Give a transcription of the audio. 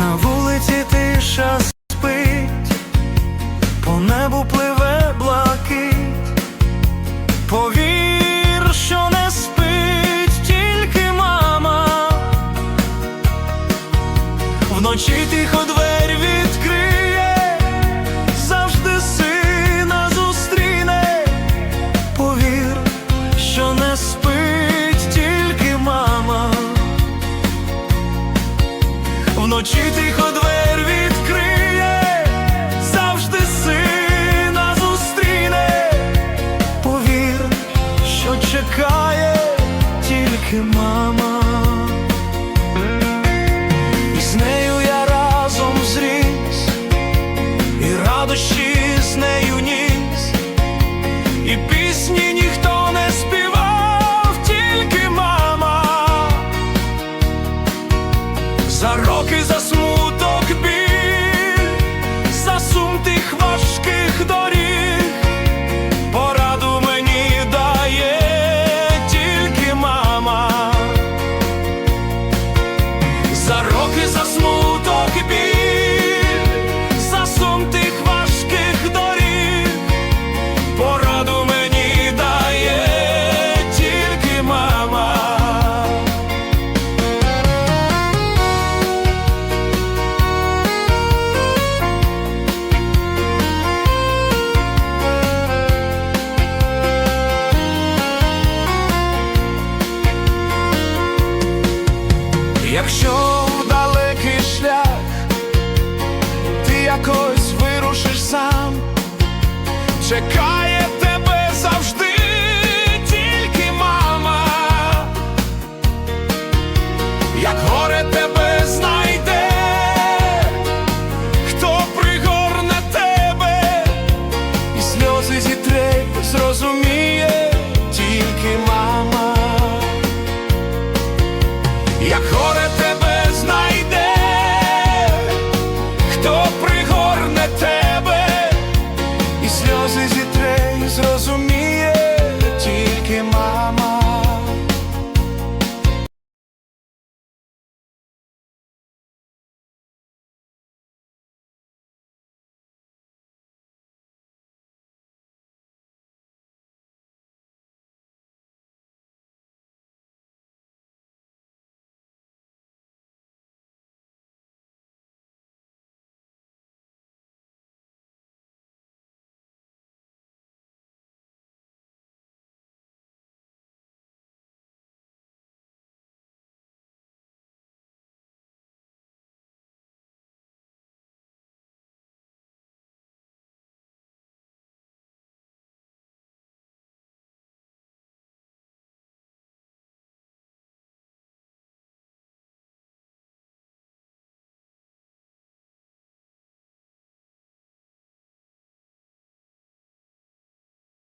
Não vou Вночі тихо двері. за смуток і біль, за сум тих важких доріг, пораду мені дає тільки мама. Якщо якось вирушиш сам. Чекай.